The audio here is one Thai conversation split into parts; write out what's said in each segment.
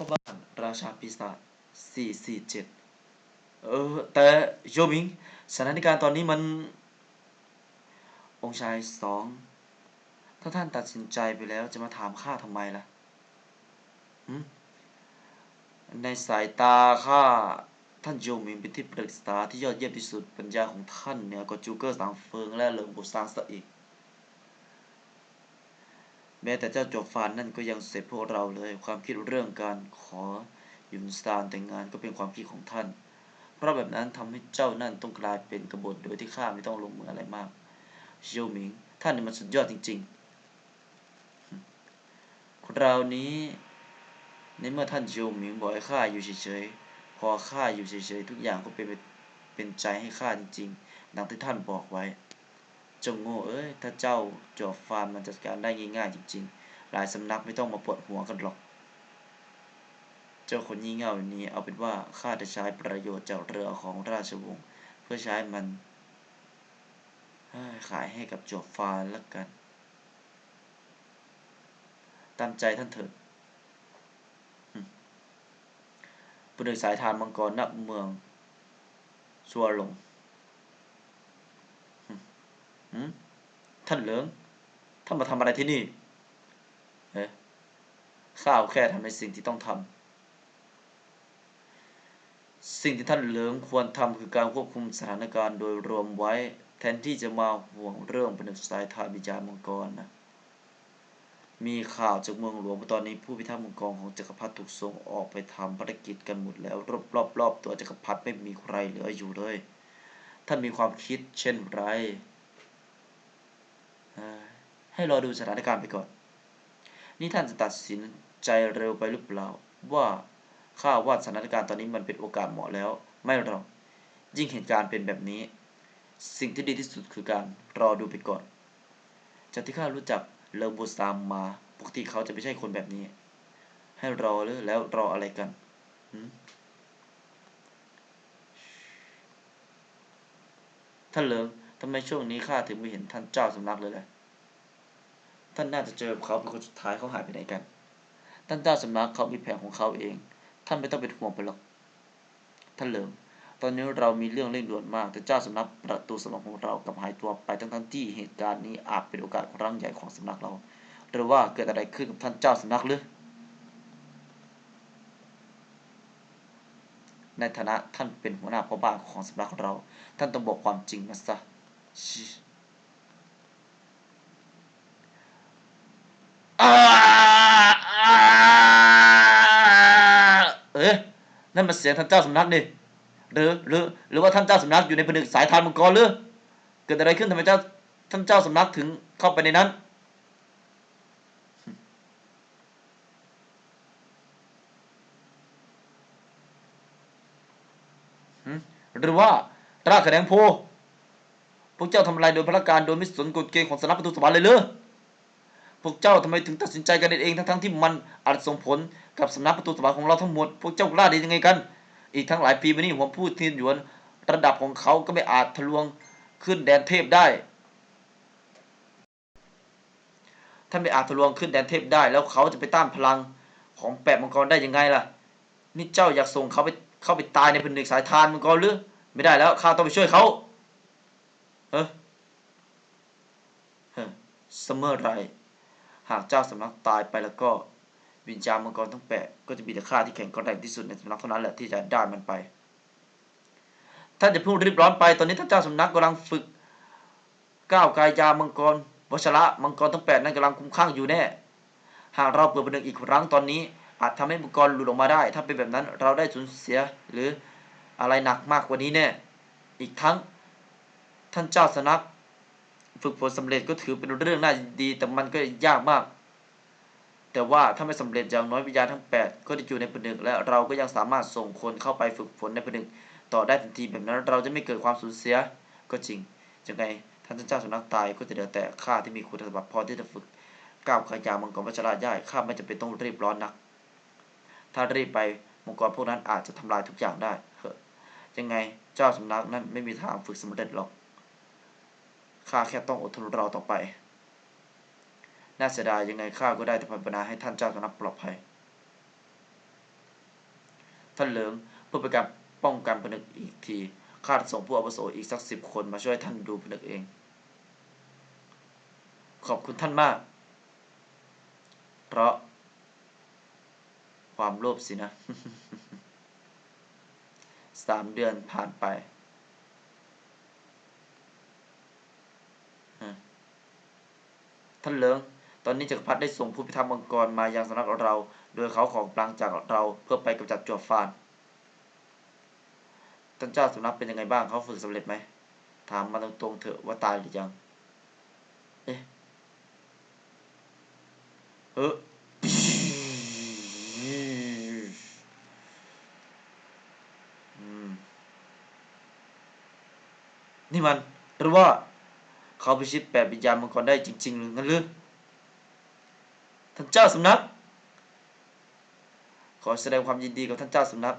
พ่อบ้านราชาปีศาจสี่สี่เจ็ดเออ แต่โยมิง สถานการณ์ตอนนี้มัน องค์ชายสอง ถ้าท่านตัดสินใจไปแล้วจะมาถามข้าทำไมล่ะในสายตาข้าท่านโยมิงเป็นที่ปรึกษาที่ยอดเยี่ยมที่สุดปัญญาของท่านเนี่ยก็จูเกอร์สางเฟิงและเหลิงบุซางซะอีก แม้แต่เจ้าจบฟานนั่นก็ยังเสร็จพวกเราเลย ความคิดเรื่องการขอยุนซานแต่งงานก็เป็นความคิดของท่าน เพราะแบบนั้นทำให้เจ้านั่นต้องกลายเป็นกบฏโดยที่ข้าไม่ต้องลงมืออะไรมากโยมิง ท่านนี่มันสุดยอดจริงๆคนเรานี้ในเมื่อท่านโยมิงบอกให้ข้าอยู่เฉยๆพอข้าอยู่เฉยๆทุกอย่างก็เป็นเป็นใจให้ข้าจริงๆดังที่ท่านบอกไว้ จงโง่เอ้ย ถ้าเจ้าจอบฟาร์มมันจัดการได้ง่ายๆจริงๆ หลายสำนักไม่ต้องมาปวดหัวกันหรอก เจ้าคนยี่เง่าอย่างนี้เอาเป็นว่าข้าจะใช้ประโยชน์จากเรือของราชวงศ์เพื่อใช้มันขายให้กับจอบฟาร์มแล้วกัน ตามใจท่านเถิดผู้โดยสายทานมังกรณเมืองชัวหลง หืม ท่านเหลืองท่านมาทำอะไรที่นี่เอข้าวแค่ทำในสิ่งที่ต้องทำสิ่งที่ท่านเหลืองควรทำคือการควบคุมสถานการณ์โดยรวมไว้ แทนที่จะมาห่วงเรื่องผนึกสายทาบิจามังกรนะมีข่าวจากเมืองหลวงว่าตอนนี้ผู้พิทักษ์มังกรของจักรพรรดิถูกส่งออกไปทำภารกิจกันหมดแล้ว รอบรอบรอบตัวจักรพรรดิไม่มีใครเหลืออยู่เลย ท่านมีความคิดเช่นไร ให้รอดูสถานการณ์ไปก่อน นี่ท่านจะตัดสินใจเร็วไปหรือเปล่า ว่าข้าว่าสถานการณ์ตอนนี้มันเป็นโอกาสเหมาะแล้ว ไม่หรอก ยิ่งเหตุการณ์เป็นแบบนี้ สิ่งที่ดีที่สุดคือการรอดูไปก่อน จากที่ข้ารู้จักเลอบูซามมา ปกติเขาจะไม่ใช่คนแบบนี้ ให้รอเลยแล้วรออะไรกันท่านเลิง ทำไมช่วงนี้ข้าถึงไม่เห็นท่านเจ้าสำนักเลยล่ะ ท่านน่าจะเจอเขาเป็นคนสุดท้ายเขาหายไปไหนกัน ท่านเจ้าสำนักเขามีแผนของเขาเอง ท่านไม่ต้องเป็นห่วงไปหรอก ท่านเหลิงตอนนี้เรามีเรื่องเร่งด่วนมาก แต่เจ้าสำนักประตูสำนักของเรากับหายตัวไปทั้งทั้งที่เหตุการณ์นี้อาจเป็นโอกาสครั้งใหญ่ของสำนักเรา หรือว่าเกิดอะไรขึ้นกับท่านเจ้าสำนักหรือ ในฐานะท่านเป็นหัวหน้าพ่อบ้านของสำนักเรา ท่านต้องบอกความจริงมาซะ เอ๊ะนั่นมันเสียงท่านเจ้าสำนักนี่หรือหรือหรือว่าท่านเจ้าสำนักอยู่ในผนึกสายทานมังกรหรือเกิดอะไรขึ้นทำไมเจ้าท่านเจ้าสำนักถึงเข้าไปในนั้นหรือว่ารากแขนงโพ พวกเจ้าทำอะไรโดยพระการโดยไม่สนกฎเกณฑ์ของสำนักประตูสวรรค์เลยเลยพวกเจ้าทำไมถึงตัดสินใจกันเองทั้งๆที่มันอาจส่งผลกับสำนักประตูสวรรค์ของเราทั้งหมด พวกเจ้ากล้าได้ยังไงกัน อีกทั้งหลายปีมานี้ผมพูดทีนหยวนระดับของเขาก็ไม่อาจทะลวงขึ้นแดนเทพได้ท่านไม่อาจทะลวงขึ้นแดนเทพได้ แล้วเขาจะไปต้านพลังของแปดมังกรได้ยังไงล่ะ นี่เจ้าอยากส่งเขาไปเข้าไปตายในผนึกสายทานมังกรหรือ ไม่ได้แล้วข้าต้องไปช่วยเขา เฮ้เฮ้เสมอไรหากเจ้าสำนักตายไปแล้วก็วิญญาณมังกรทั้งแปดก็จะมีแต่ข้าที่แข็งแกร่งที่สุดในสำนักเท่านั้นแหละที่จะได้มันไปท่านจะพูดรีบร้อนไป ตอนนี้ท่านเจ้าสำนักกำลังฝึกก้าวกายยามังกรวชระมังกรทั้งแปดนั้นกำลังคุ้มข้างอยู่แน่ หากเราเปิดประเด็นอีกครั้งตอนนี้ อาจทำให้มังกรหลุดออกมาได้ ถ้าเป็นแบบนั้นเราได้สูญเสียหรืออะไรหนักมากกว่านี้แน่ อีกทั้ง ท่านเจ้าสนักฝึกฝนสำเร็จก็ถือเป็นเรื่องน่าดี แต่มันก็ยากมาก แต่ว่าถ้าไม่สำเร็จอย่างน้อยวิญญาณทั้ง 8 ก็จะอยู่ในผนึกและเราก็ยังสามารถส่งคนเข้าไปฝึกฝนในผนึกต่อได้ทันทีแบบนั้น เราจะไม่เกิดความสูญเสียก็จริงยังไงท่านเจ้าสนักตายก็จะเหลือแต่ข้าที่มีคุณสมบัติพอที่จะฝึกก้าวขยามังกรวัชระได้ข้าไม่จำเป็นต้องรีบร้อนนัก ถ้ารีบไปมังกรพวกนั้นอาจจะทำลายทุกอย่างได้เฮ้ยังไงเจ้าสำนักนั้นไม่มีทางฝึกสำเร็จหรอก ข้าแค่ต้องอดทนรอต่อไป น่าเสียดายยังไงข้าก็ได้แต่ภาวนาให้ท่านเจ้าสำนักปลอดภัย ท่านเหลิงเพื่อเป็นการป้องกันผนึกอีกทีข้าจะส่งผู้อาวุโสอีกสักสิบคนมาช่วยท่านดูผนึกเอง ขอบคุณท่านมาก เพราะ ความโลภสินะสามเดือนผ่านไปฮะ ท่านเหลิงตอนนี้จักรพรรดิได้ส่งผู้พิทักษ์มังกรมายังสำนักเรา โดยเขาของกลางจากเราเพื่อไปกำจัดจวบฟานท่านเจ้าสำนักเป็นยังไงบ้างเขาฝึกสำเร็จไหมถามมาตรงๆเถอะว่าตายหรือยัง เอ๊ะเออนี่มันหรือว่า เขาพิชิตแปดวิญญาณมังกรได้จริงๆหรืองั้นหรือท่านเจ้าสำนัก ขอแสดงความยินดีกับท่านเจ้าสำนัก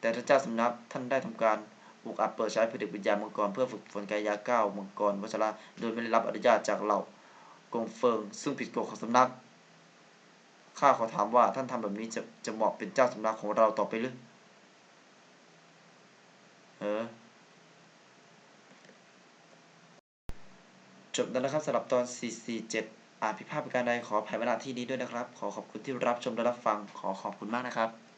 แต่ท่านเจ้าสำนักท่านได้ทำการอุกอาจเปิดใช้ผลิตวิญญาณมังกรเพื่อฝึกฝนกายยาเก้ามังกรวัชระโดยไม่ได้รับอนุญาตจากเหล่ากงเฟิง ซึ่งผิดกฎของสำนักข้าขอถามว่าท่านทำแบบนี้จะจะเหมาะเป็นเจ้าสำนักของเราต่อไปหรือเออ จบแล้วนะครับสำหรับตอน 447 อาจผิดพลาดประการใดขออภัยมาที่นี้ด้วยนะครับ ขอขอบคุณที่รับชมและรับฟัง ขอขอบคุณมากนะครับ